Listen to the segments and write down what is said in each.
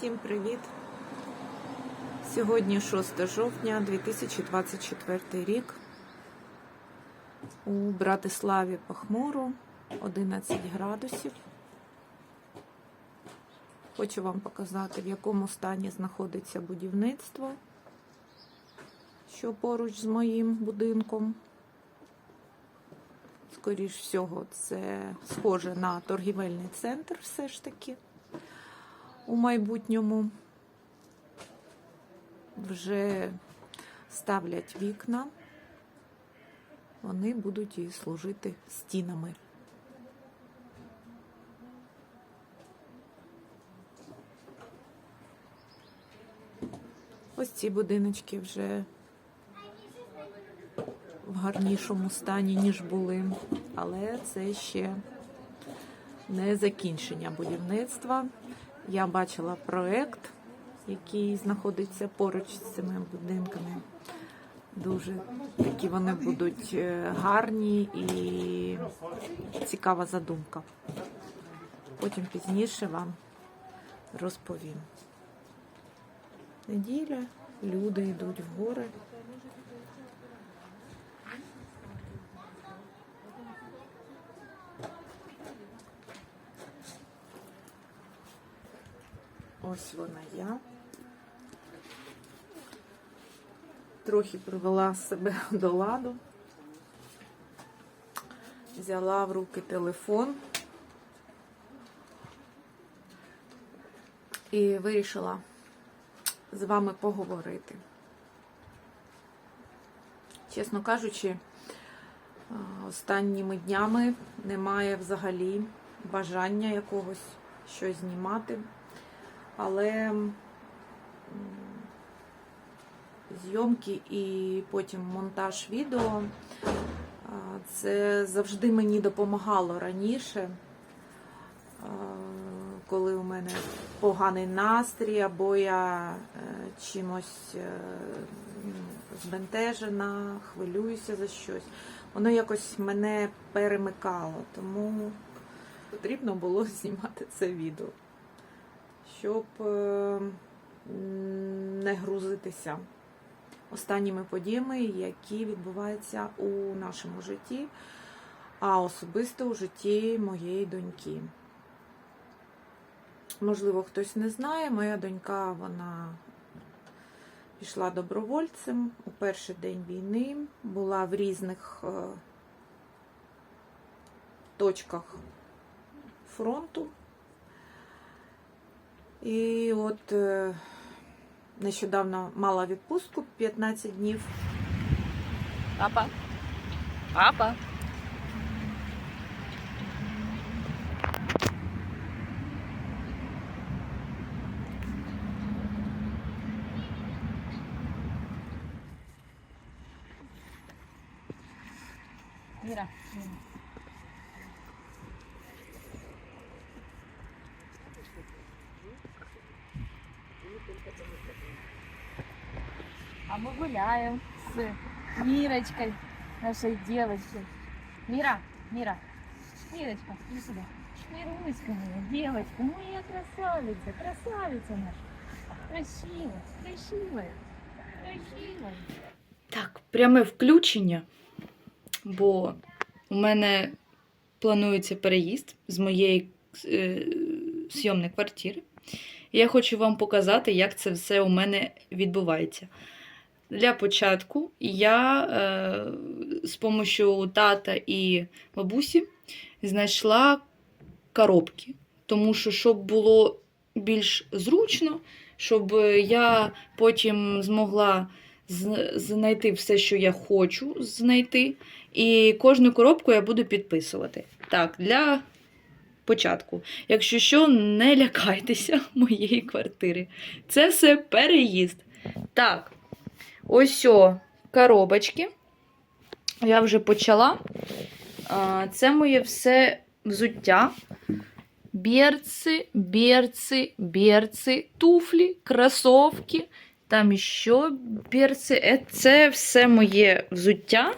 Всім привіт! Сьогодні 6 жовтня 2024 рік. У Братиславі похмуро 11 градусів. Хочу вам показати, в якому стані знаходиться будівництво, що поруч з моїм будинком. Скоріш всього, це схоже на торгівельний центр, все ж таки у майбутньому вже ставлять вікна, вони будуть і служити стінами. Ось ці будиночки вже в гарнішому стані, ніж були, але це ще не закінчення будівництва. Я бачила проект, який знаходиться поруч з цими будинками. Дуже такі вони будуть е, гарні і цікава задумка. Потім пізніше вам розповім. Неділя, люди йдуть в гори. Ось вона я. Трохи привела себе до ладу. Взяла в руки телефон і вирішила з вами поговорити. Чесно кажучи, останніми днями немає взагалі бажання якогось щось знімати але зйомки і потім монтаж відео це завжди мені допомагало раніше, коли у мене поганий настрій, або я е, чимось е, ну, збентежена, хвилююся за щось. Воно якось мене перемикало, тому потрібно було знімати це відео щоб е, не грузитися останніми подіями, які відбуваються у нашому житті, а особисто у житті моєї доньки. Можливо, хтось не знає, моя донька вона пішла добровольцем у перший день війни, була в різних е, точках фронту. І от е, нещодавно мала відпустку 15 днів. Папа. Папа. Мира. А Гуляем с Мирочкой, нашей девочкой. Мира, Мира, Мирочка, иди сюда. Мируська моя, девочка, моя красавица, красавица наша. Красивая, красивая, красивая. Так, пряме включення, бо у мене планується переїзд з моєї е, зйомної квартири. Я хочу вам показати, як це все у мене відбувається. Для початку я е, з допомогою тата і бабусі знайшла коробки, тому що, щоб було більш зручно, щоб я потім змогла знайти все, що я хочу знайти. І кожну коробку я буду підписувати. Так, для початку. Якщо що, не лякайтеся моєї квартири. Це все переїзд. Так, ось о, коробочки. Я вже почала. Це моє все взуття. Берці, берці, берці, туфлі, кросовки. Там ще берці. Е, Це все моє взуття.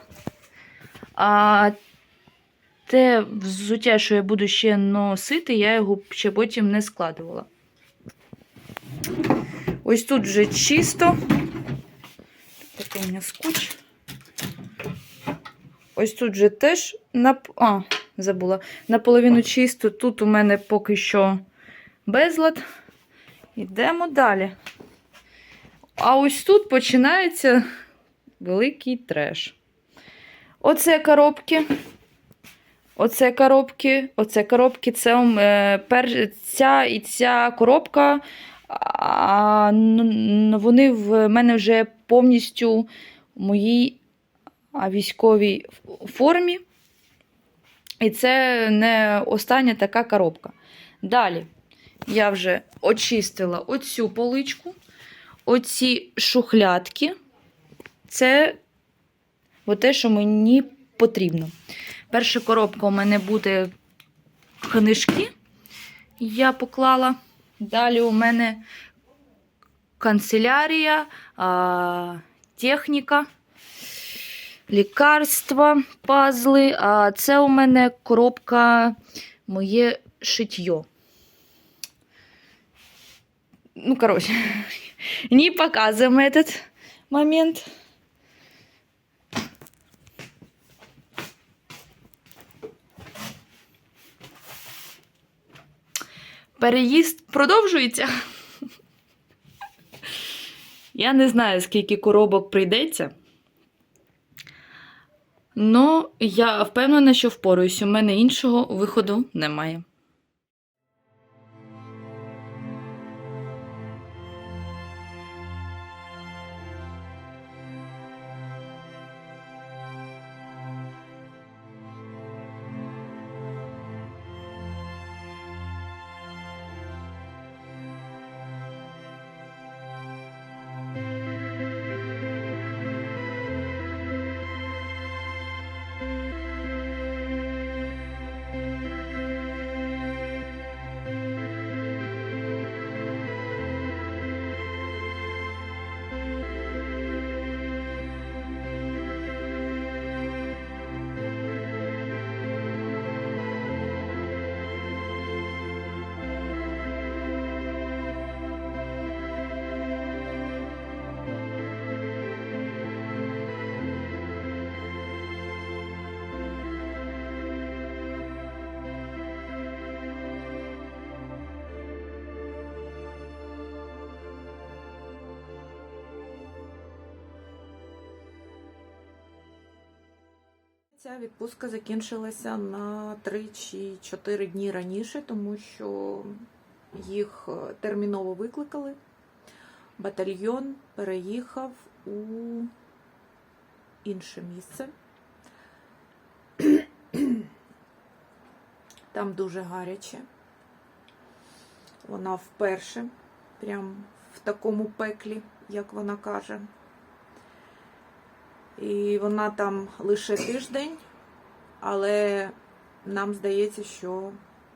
А те взуття, що я буду ще носити, я його ще потім не складувала. Ось тут вже чисто. Такий у мене скотч. Ось тут же теж нап... а, забула. Наполовину чисто. Тут у мене поки що безлад. Йдемо далі. А ось тут починається великий треш. Оце коробки. Оце коробки. Оце коробки. Це е, пер... ця і ця коробка. А, вони в мене вже повністю в моїй військовій формі. І це не остання така коробка. Далі я вже очистила оцю поличку, оці шухлядки. Це те, що мені потрібно. Перша коробка у мене буде книжки. Я поклала. Далі у мене канцелярія, а, техніка, лікарства, пазли. А це у мене коробка моє шитьо. Ну, короче, не показываем этот момент. Переїзд продовжується. Я не знаю, скільки коробок прийдеться. Ну, я впевнена, що впораюсь. У мене іншого виходу немає. Ця відпустка закінчилася на 3 чи 4 дні раніше, тому що їх е, терміново викликали. Батальйон переїхав у інше місце. Там дуже гаряче. Вона вперше, прям в такому пеклі, як вона каже. І вона там лише тиждень, але нам здається, що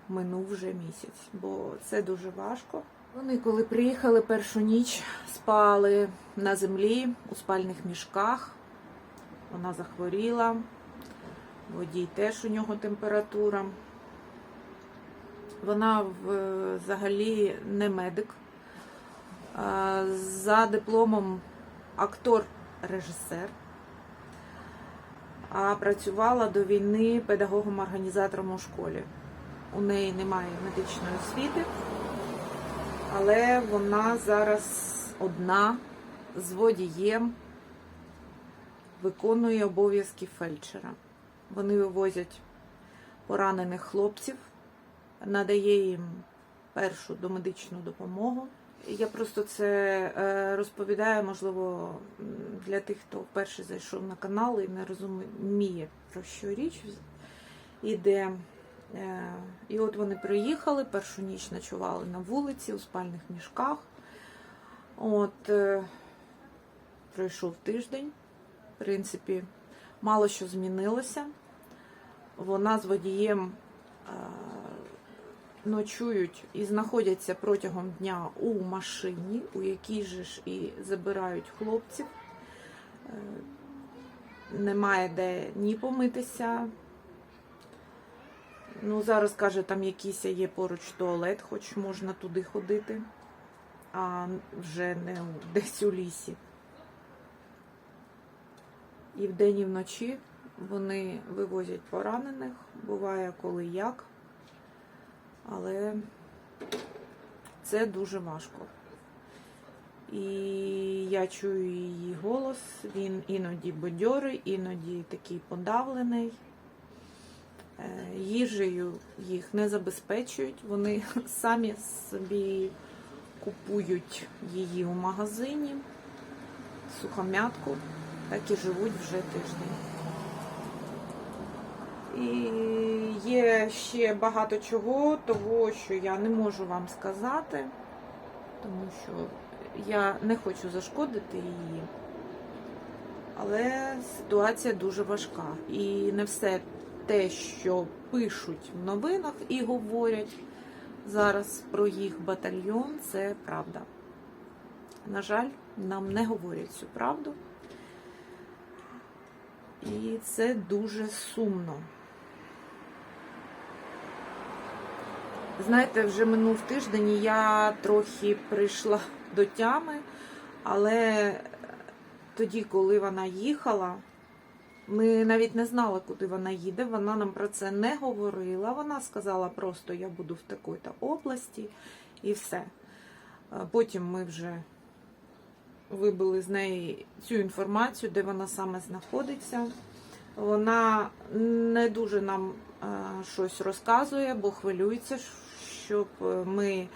минув вже місяць, бо це дуже важко. Вони, коли приїхали першу ніч, спали на землі у спальних мішках. Вона захворіла, водій теж у нього температура. Вона взагалі не медик. За дипломом актор-режисер а працювала до війни педагогом-організатором у школі. У неї немає медичної освіти, але вона зараз одна з водієм виконує обов'язки фельдшера. Вони вивозять поранених хлопців, надає їм першу домедичну допомогу. Я просто це е, розповідаю, можливо, для тих, хто вперше зайшов на канал і не розуміє, про що річ іде. Е, І от вони приїхали, першу ніч ночували на вулиці у спальних мішках. От е, пройшов тиждень. В принципі, мало що змінилося. Вона з водієм ночують і знаходяться протягом дня у машині, у якій же ж і забирають хлопців. Е, Немає де ні помитися. Ну, зараз каже, там якийсь є поруч туалет, хоч можна туди ходити. а вже не десь у лісі. І вдень, і вночі вони вивозять поранених, буває коли як, але це дуже важко. І я чую її голос, він іноді бадьорий, іноді такий подавлений. Е, Їжею їх не забезпечують, вони самі собі купують її у магазині, сухомятку, так і живуть вже тиждень. І є ще багато чого, того, що я не можу вам сказати, тому що я не хочу зашкодити її. Але ситуація дуже важка. І не все те, що пишуть в новинах і говорять зараз про їх батальйон, це правда. На жаль, нам не говорять цю правду. І це дуже сумно. Знаєте, вже минув тиждень, і я трохи прийшла до тями, але тоді, коли вона їхала, ми навіть не знали, куди вона їде. Вона нам про це не говорила. Вона сказала просто, я буду в такій-то області і все. Потім ми вже вибили з неї цю інформацію, де вона саме знаходиться. Вона не дуже нам е, щось розказує, бо хвилюється, щоб ми е,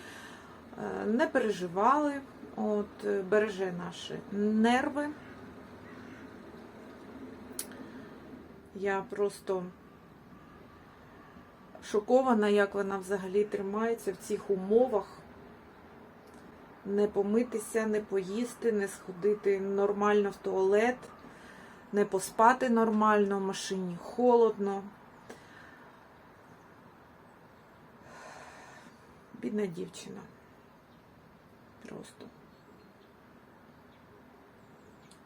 не переживали, от, е, береже наші нерви. Я просто шокована, як вона взагалі тримається в цих умовах. Не помитися, не поїсти, не сходити нормально в туалет, не поспати нормально в машині, холодно. Бідна дівчина. Просто.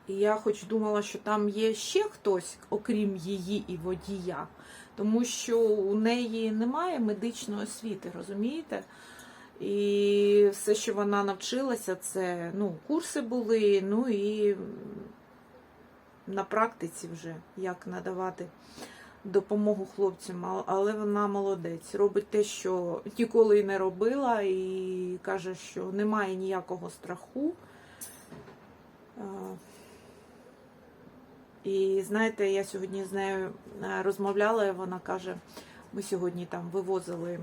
І я хоч думала, що там є ще хтось, окрім її і водія, тому що у неї немає медичної освіти, розумієте? І все, що вона навчилася, це ну, курси були, ну і на практиці вже як надавати допомогу хлопцям. Але вона молодець, робить те, що ніколи не робила, і каже, що немає ніякого страху. Е, І знаєте, я сьогодні з нею е, розмовляла, і вона каже, ми сьогодні там вивозили е,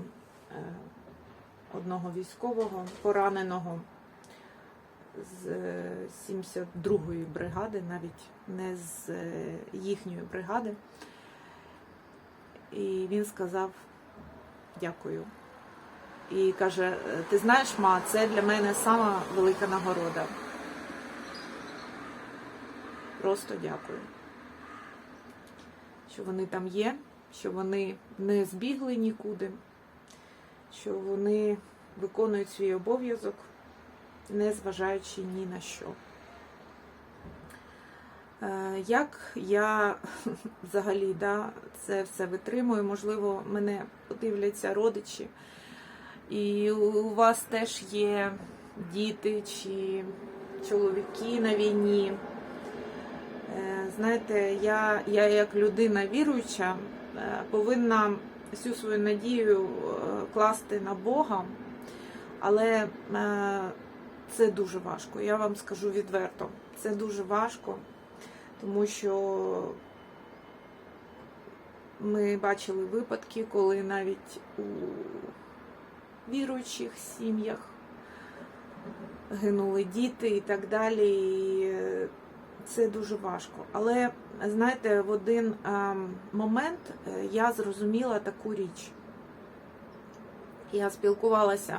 одного військового пораненого з е, 72-ї бригади, навіть не з е, їхньої бригади. І він сказав дякую. І каже: «Е, ти знаєш, ма, це для мене сама велика нагорода. Просто дякую. Що вони там є, що вони не збігли нікуди, що вони виконують свій обов'язок, не зважаючи ні на що. Е, Як я взагалі да, це все витримую, можливо, мене подивляться родичі, і у вас теж є діти чи чоловіки на війні. Е, Знаєте, я, я як людина віруюча е, повинна всю свою надію класти на Бога, але це дуже важко. Я вам скажу відверто, це дуже важко, тому що ми бачили випадки, коли навіть у віруючих сім'ях гинули діти і так далі. І це дуже важко. Але знаєте, в один момент е, я зрозуміла таку річ. Я спілкувалася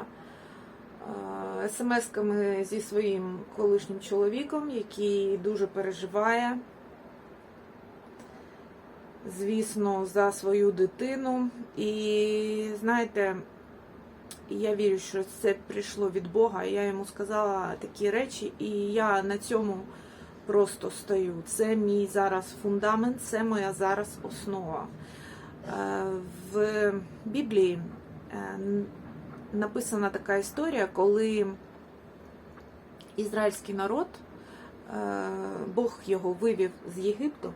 смс-ками зі своїм колишнім чоловіком, який дуже переживає, звісно, за свою дитину. І знаєте, я вірю, що це прийшло від Бога. Я йому сказала такі речі, і я на цьому просто стою. Це мій зараз фундамент, це моя зараз основа. Е, В Біблії е, написана така історія, коли ізраїльський народ, е, Бог його вивів з Єгипту.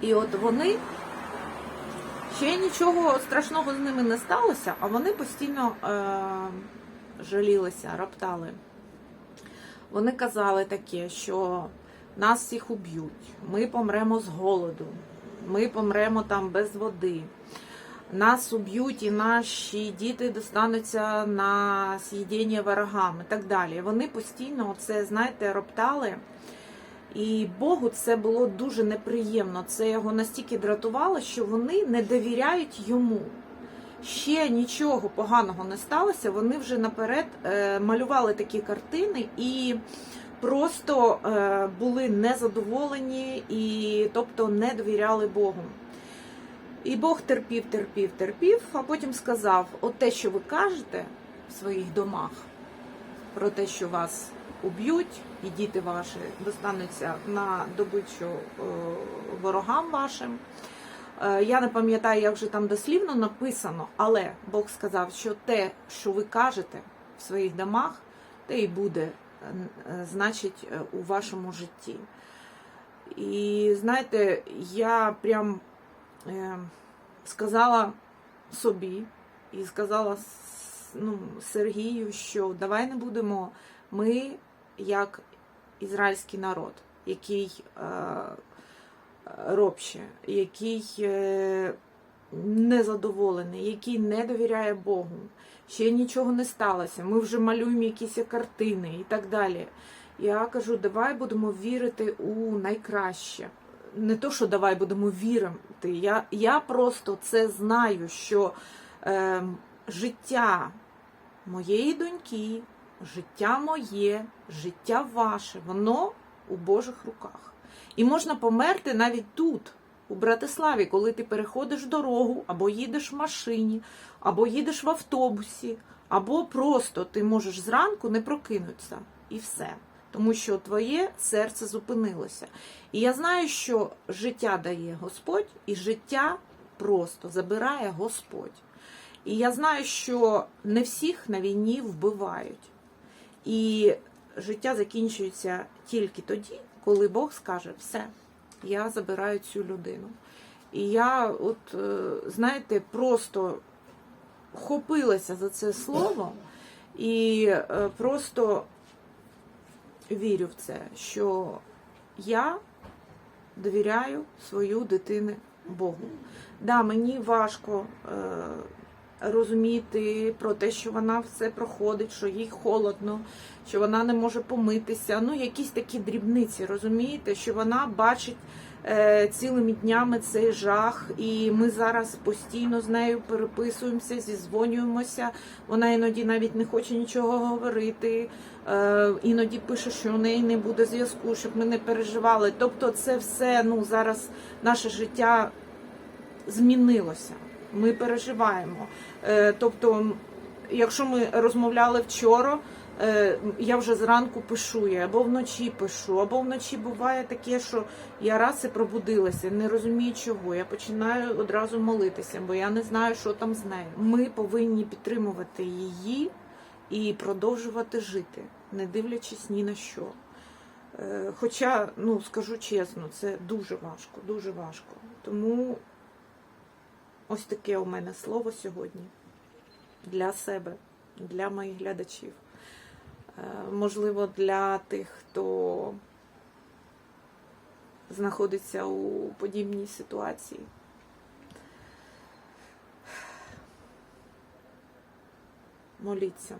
І от вони ще нічого страшного з ними не сталося, а вони постійно е, жалілися, роптали. Вони казали таке, що нас всіх уб'ють, ми помремо з голоду, ми помремо там без води. Нас уб'ють і наші діти достануться на з'їдіння ворогам і так далі. Вони постійно це, знаєте, роптали. І Богу це було дуже неприємно. Це його настільки дратувало, що вони не довіряють йому. Ще нічого поганого не сталося. Вони вже наперед е, малювали такі картини і просто е, були незадоволені і тобто не довіряли Богу. І Бог терпів, терпів, терпів, а потім сказав: от те, що ви кажете в своїх домах, про те, що вас уб'ють, і діти ваші достануться на добичу е, ворогам вашим. Е, Я не пам'ятаю, як же там дослівно написано, але Бог сказав, що те, що ви кажете в своїх домах, те і буде, е, значить, у вашому житті. І знаєте, я прям сказала собі і сказала ну, Сергію, що давай не будемо ми, як ізраїльський народ, який е, робще, який е, незадоволений, який не довіряє Богу. Ще нічого не сталося. Ми вже малюємо якісь картини і так далі. Я кажу, давай будемо вірити у найкраще. Не то, що давай будемо вірити. Я, я просто це знаю, що е, життя моєї доньки, життя моє, життя ваше, воно у Божих руках. І можна померти навіть тут, у Братиславі, коли ти переходиш дорогу, або їдеш в машині, або їдеш в автобусі, або просто ти можеш зранку не прокинутися. І все. Тому що твоє серце зупинилося. І я знаю, що життя дає Господь, і життя просто забирає Господь. І я знаю, що не всіх на війні вбивають. І життя закінчується тільки тоді, коли Бог скаже, все, я забираю цю людину. І я, от, е, знаєте, просто хопилася за це слово і е, просто вірю в це, що я довіряю свою дитину Богу. Да, мені важко е, розуміти про те, що вона все проходить, що їй холодно, що вона не може помитися. Ну, якісь такі дрібниці, розумієте, що вона бачить е, цілими днями цей жах, і ми зараз постійно з нею переписуємося, зізвонюємося. Вона іноді навіть не хоче нічого говорити. Е, іноді пише, що у неї не буде зв'язку, щоб ми не переживали. Тобто, це все ну зараз наше життя змінилося. Ми переживаємо. Е, Тобто, якщо ми розмовляли вчора, е, я вже зранку пишу їй, або вночі пишу, або вночі буває таке, що я раз і пробудилася, не розумію чого. Я починаю одразу молитися, бо я не знаю, що там з нею. Ми повинні підтримувати її і продовжувати жити, не дивлячись ні на що. Е, Хоча, ну скажу чесно, це дуже важко, дуже важко. Тому ось таке у мене слово сьогодні для себе, для моїх глядачів. Е, Можливо, для тих, хто знаходиться у подібній ситуації. Моліться.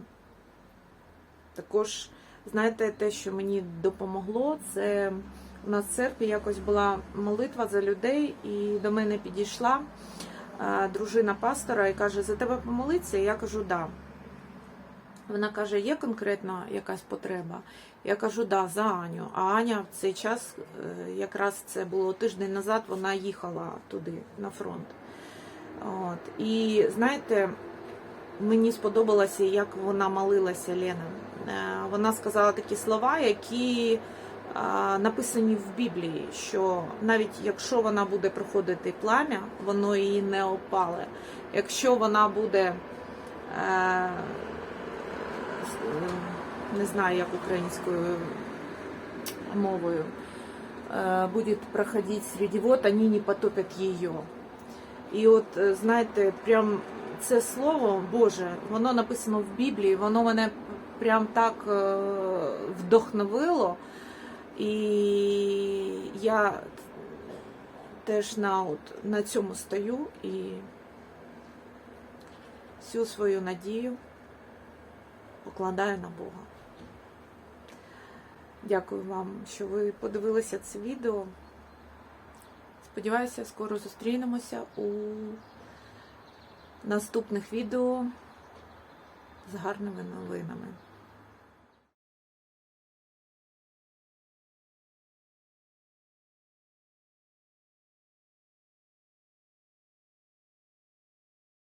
Також, знаєте, те, що мені допомогло, це у нас в церкві якось була молитва за людей, і до мене підійшла дружина пастора і каже: За тебе помолиться? Я кажу, да. Вона каже, є конкретно якась потреба? Я кажу, да, за Аню. А Аня в цей час, е, якраз це було тиждень назад, вона їхала туди, на фронт. От. І знаєте, мені сподобалося, як вона молилася Лена. Е, Вона сказала такі слова, які написані в Біблії, що навіть якщо вона буде проходити плам'я, воно її не опале. Якщо вона буде е, не знаю, як українською мовою, е, буде проходити среди вод, вони не потопять її. І от, е, знаєте, прям це слово Боже, воно написано в Біблії, воно мене прям так вдохновило. І я теж на, от, на цьому стою і всю свою надію покладаю на Бога. Дякую вам, що ви подивилися це відео. Сподіваюся, скоро зустрінемося у наступних відео з гарними новинами.